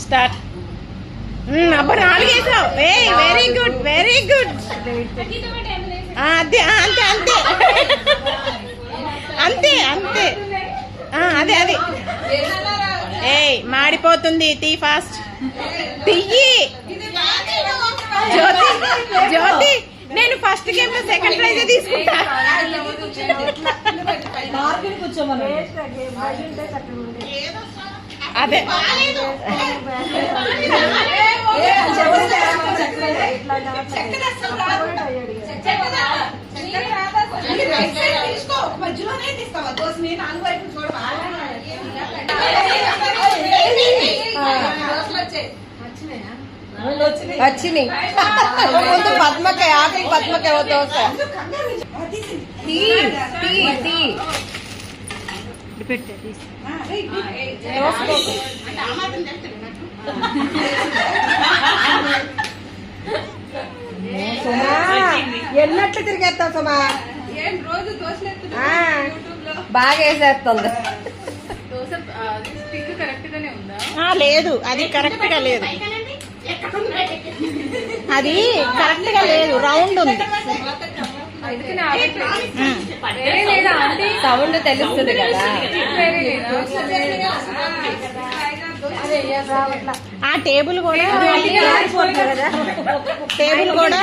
Start అబ్బా నాలుగు వేసావు. ఏ వెరీ గుడ్ వెరీ గుడ్ అదే అంతే అంతే అంతే. అంతే ఆ, అదే అదే. ఏయ్ మాడిపోతుంది తీ ఫాస్ట్. తియ్యి జ్యోతి జ్యోతి నేను ఫస్ట్ గేమ్లో సెకండ్ ప్రైజ్ తీసుకుంటా. అదే మధ్యలోనే తీసుకోవా దోశ నేను నాలుగు వైపు చూడవా వచ్చినాయి ముందు పద్మకాయ ఆఖరి పద్మకాయ ఓ దోశ టీ టీ టీ సుమా ఎన్నట్లు తిరిగేస్తావు సుమా. బాగా వేసేస్తుంది. లేదు అది కరెక్ట్గా లేదు అది కరెక్ట్గా లేదు రౌండ్ ఉంది? సౌండ్ తెలుస్తుంది కదా. ఆ టేబుల్ కూడా టేబుల్ కూడా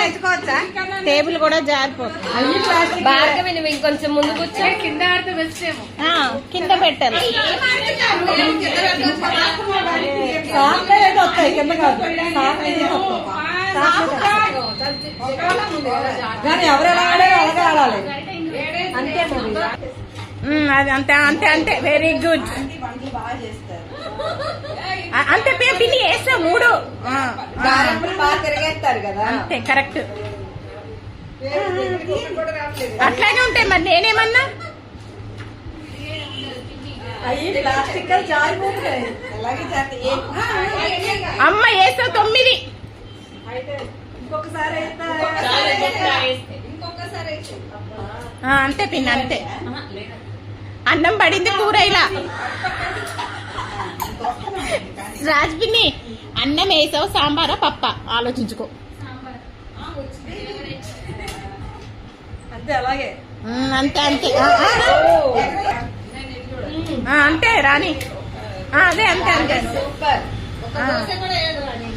టేబుల్ కూడా జారిపోతుంది భార్గవి నువ్వు ఇంకొంచెం ముందు కూర్చో. కింద ఏమో. ఆ, కింద పెట్టాలి. కానీ ఎవరు ఎలా ఆడారో అలాగే ఆడాలి ఉమ్, అది అంతే అంతే అంతే. వెరీ గుడ్ అంతే పే- పిన్ని వేస్తా మూడు. అంతే కరెక్ట్. అట్లాగే ఉంటాయి మరి నేనేమన్నా? అమ్మ వేస్తావు తొమ్మిది. ఇంకొకసారి ఇంకొకసారి ఆ, అంతే పిన్ని అంతే. అన్నం పడింది కూర ఇలా. రాజ్ పిన్ని అన్నం వేసావు సాంబారా పప్ప? ఆలోచించుకో. అంతే అలాగే. అంతే అంతే. అంతే రాని. ఆ, అదే అంతే అంతే. సూపర్ ఆ. దోశ కూడా వేయదు రాణి.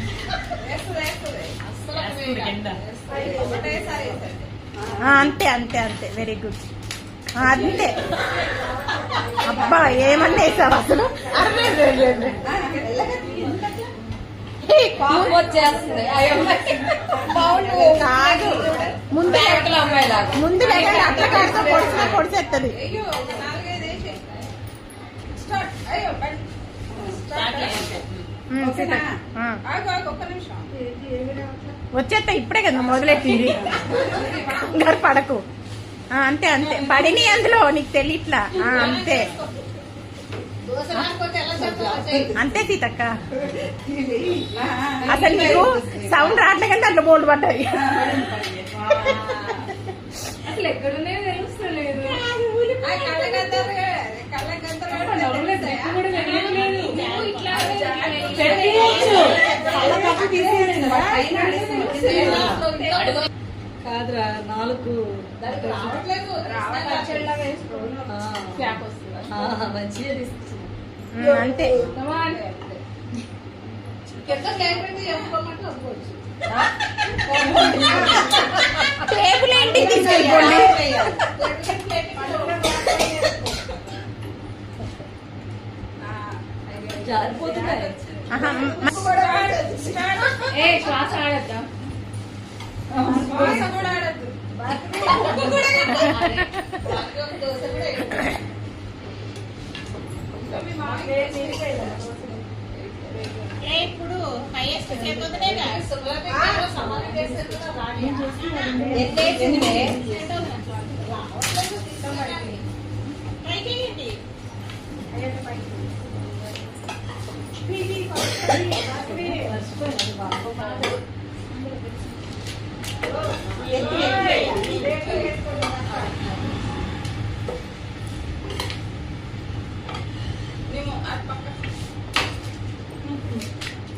వేస్తుంది, వేస్తుంది. అస్సలు వేయదు. ఒకటేసారి వేసేది. ఆ, అంతే అంతే అంతే. వెరీ గుడ్ అంతే. అబ్బా ఏమన్నా వేసావు అసలు? కాదు. ముందు ముందు అట్లా కాస్త ఒక్క నిమిషం. వచ్చేస్తా ఇప్పుడే కదా మొదలెట్టింది కంగారు పడకు. ఆ, అంతే అంతే. పడిని అందులో నీకు తెలియట్లా ఆ, అంతే. అంతే సీతక్క. అసలు నీకు సౌండ్ రావట్లే కానీ దాంట్లో బోల్డ్ పడ్డాయి. అసలు తెలుస్తలేదు. కూడా కాదురా నాలుగు. మంచిగా అంతే. టేబుల్ ఏంటి తీసుకెళ్ళిపోండి జారిపోతున్నాయి శ్వాస ఆడద్దా కూడా ఆడద్దు ఇప్పుడు హైయెస్ట్ చేయబోతులేగా శుభ్రత సమానం చేసేది కూడా రాణి. ఎత్తేసింది మేము అటు పక్క తీరుపోయే తీరుతాం. ఏమో ఏమి చక్కగా వచ్చింది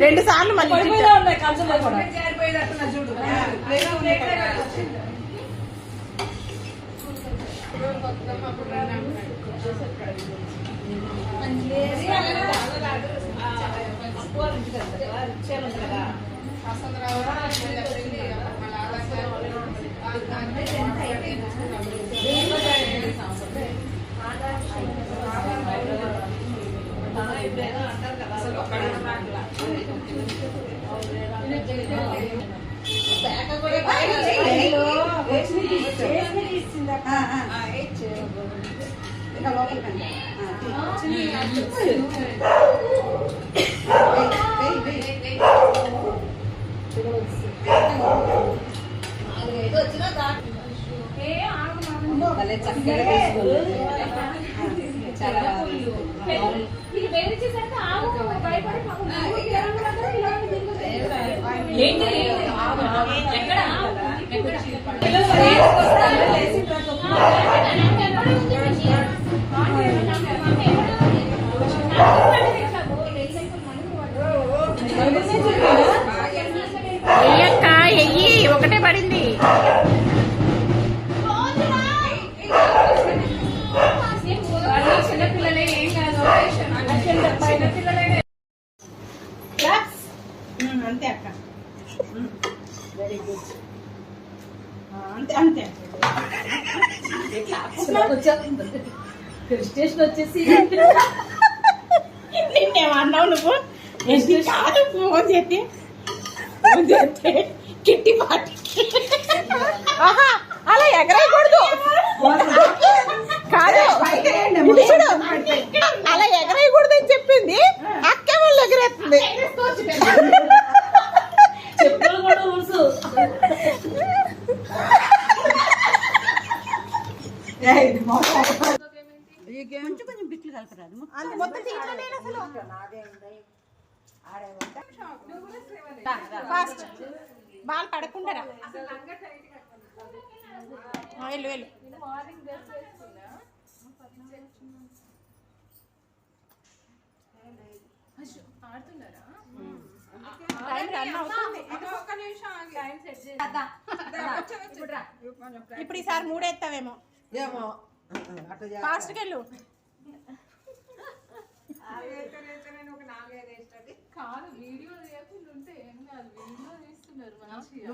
రెండు సార్లు మళ్ళీ చూడు ప్లేట్ ప్లేట్ భలే చక్కగా ఎక్కడ ఒకటే పడింది. అంతే అక్క. వెరీ గుడ్ అంతే అంతే. స్టేషన్ వచ్చేసి. నిన్నేమన్నావు నువ్వు? కాదు ఫోన్ చేస్తే. ఫోన్ చేస్తే. కిట్టి పార్టీకి ఆహా అలా ఎగరేయకూడదు. కాదు. చూడు. అలా ఎగరేయకూడదు అని చెప్పింది. అక్క వాళ్ళు ఎగరేస్తుంది. చెప్పులు కూడా ఊసు. అంత మొత్తం. ఫాస్ట్ బాల్ పడకుండా వెళ్ళు వెళ్ళు. ఇప్పుడు ఈసారి మూడేస్తావేమో ఏమో. ఫాస్ట్కి వెళ్ళు కాదు వీడియో తీయకుండా ఉంటే ఏం కాదు వీడియో తీస్తున్నారు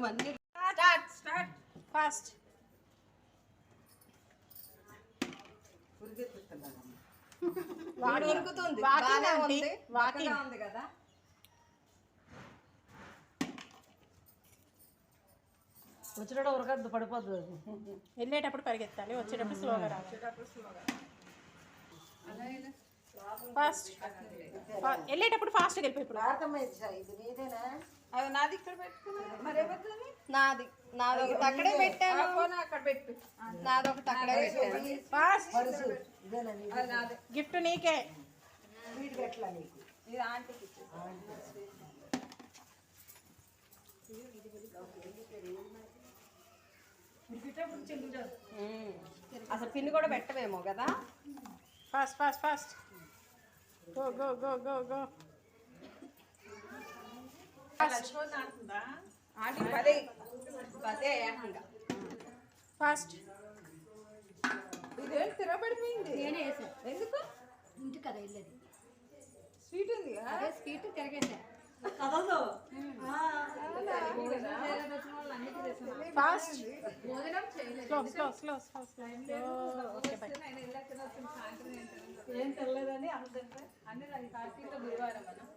మంచిగా. స్టార్ట్ స్టార్ట్ ఫాస్ట్ ఉరుకుతుంది బాగానే ఉంది. ఉంది కదా. వచ్చినట్టు ఉరకద్దు పడిపోతుంది. వెళ్ళేటప్పుడు పరిగెత్తాలి వచ్చేటప్పుడు స్లోగా రావాలి. ఫాస్ట్ వెళ్ళేటప్పుడు ఫాస్ట్గా వెళ్ళిపోయి అది నాది ఇక్కడ పెట్టుకున్నా మరి ఎవరిది నాది. నాది ఒకటి అక్కడే పెట్టాను. ఫోన్ అక్కడ పెట్టు. నాది ఒకటి అక్కడే పెట్టాను. ఫాస్ట్ గిఫ్ట్ నీకే. ఇది ఆంటీకి. అసలు పిన్ కూడా పెట్టవేమో కదా? Fast fast fast go go go go go aunty పదే పదే ఏకంగా ఫాస్ట్ ఇదేం తిరగబడిపోయింది? ఎందుకు? ఇంటి కదా వెళ్ళేది. స్వీట్ ఉంది అదే స్వీట్ తిరగేసా. కదలదు ఫాస్ట్ భోజనం చేయలేదు. Slow slow slow slow okay bye ఏం తెలియదని అనుకుంటే అన్ని అది కార్తీక గురువారం మనం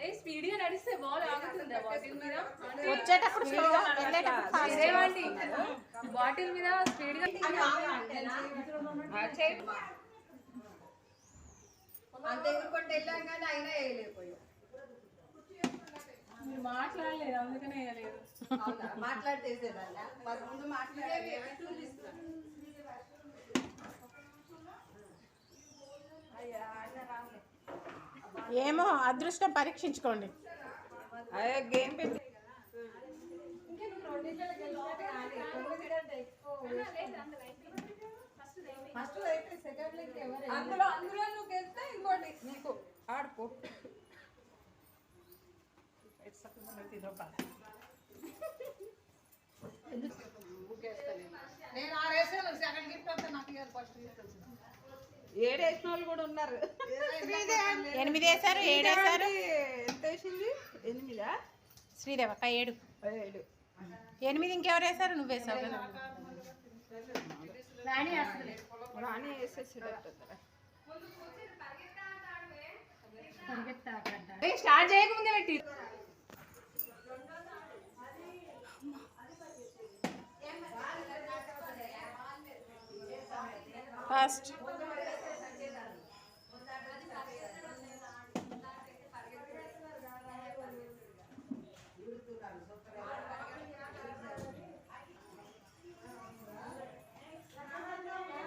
ఏ నడిస్తే బాల్ ఆగుతుందా బాటిల్ మీద? వచ్చేటప్పుడు బాటిల్ మీద స్పీడ్గా అంత ఎగురుకుంటే వెళ్ళాం కానీ అయినా వేయలేకపోయాం. మాట్లాడలేదు అందుకనే మరి ముందు ఏమో అదృష్టం పరీక్షించుకోండి. అదే గేమ్ పెట్టి ఫస్ట్ అయితే సెకండ్ లింక్ ఎవరు అందులో అందులో నువ్వు గెలిస్తే ఇంకోటి. నీకు ఆడుకో. నేను ఆరేసాను సెకండ్ గిఫ్ట్ వస్తే నాకు ఇవ్వాలి ఫస్ట్ గిఫ్ట్ వచ్చింది ఏడేసిన వాళ్ళు కూడా ఉన్నారు ఎనిమిది? వేసారు ఏడు వేసారు ఎంత వేసింది ఎనిమిదా శ్రీదేవి అక్క ఏడు. ఏడు. ఎనిమిది ఇంకెవరు వేసారు నువ్వు వేసావు కదా. రాణి రాణి పరిగెత్తాకంట స్టార్ట్ చేయకముందే పెట్టి ఫస్ట్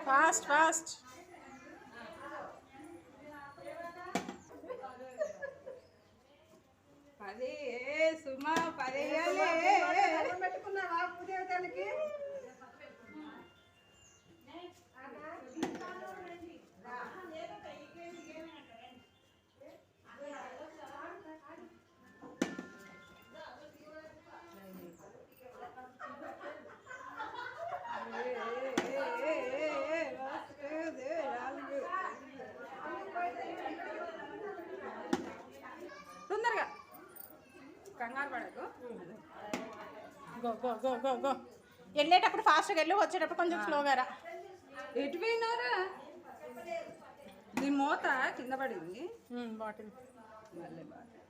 ఫాస్ట్ ఫాస్ట్ పది ఏ సుమా పది go go go go go వెళ్ళేటప్పుడు ఫాస్ట్గా వెళ్ళు వచ్చేటప్పుడు కొంచెం స్లోగా రా ఎటు పోయినారా? దీని మూత కింద పడింది. బాటిల్ మళ్ళీ బాగా